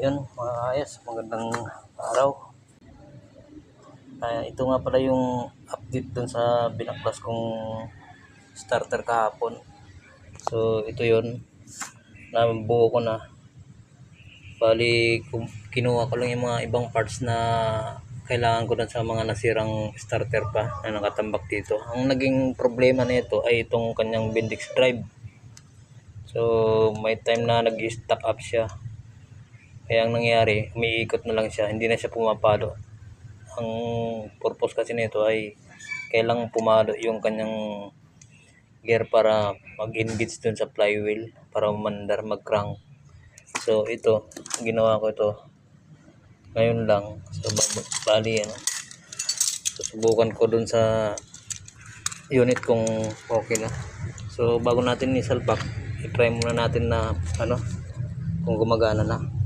yun mga ayos, magandang araw. Ah, ito nga pala yung update dun sa binaklas kong starter kahapon. So ito yun, nabuo ko na. Bali, kinuha ko lang yung mga ibang parts na kailangan ko dun sa mga nasirang starter pa na nakatambak dito. Ang naging problema nito ay itong kanyang Bendix drive. So, may time na nag-stack up siya. Kaya ang nangyari, umiikot na lang siya, hindi na siya pumapalo. Ang purpose kasi nito ay kailangang pumalo yung kanyang gear para mag-engage dun sa flywheel para umandar mag-crank. So ito, ginawa ko ito ngayon lang. So bali ano. Susubukan ko dun sa unit kung okay na. So bago natin isalpak, i-try muna natin na ano kung gumagana na.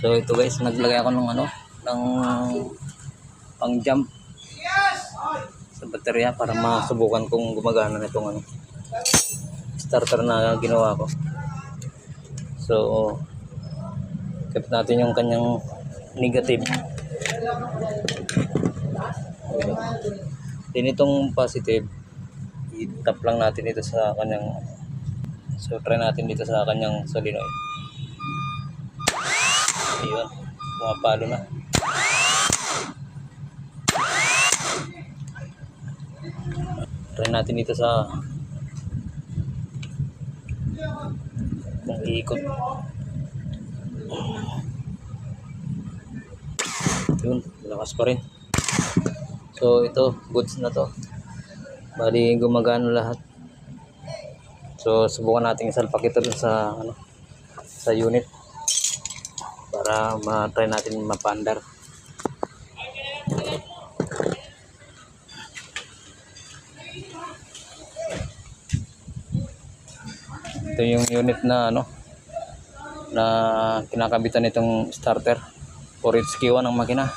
So ito guys, naglagay ako ng ano, ng pang jump sa baterya para masubukan kung gumagana nitong ano starter na ginawa ko. So keep natin yung kanyang negative. Din itong positive, i-tap lang natin dito sa kanyang So try natin dito sa kanyang solenoid. Ayun, pumapalo na. Try natin dito sa kung iikot. Yun, lakas pa rin. So ito, goods na to. Bali gumagana lahat. So subukan natin isalpak ito sa ano sa unit para ma-try natin mapandar. Ito yung unit na ano na kinakabitan nitong starter. 4HK1 ang makina.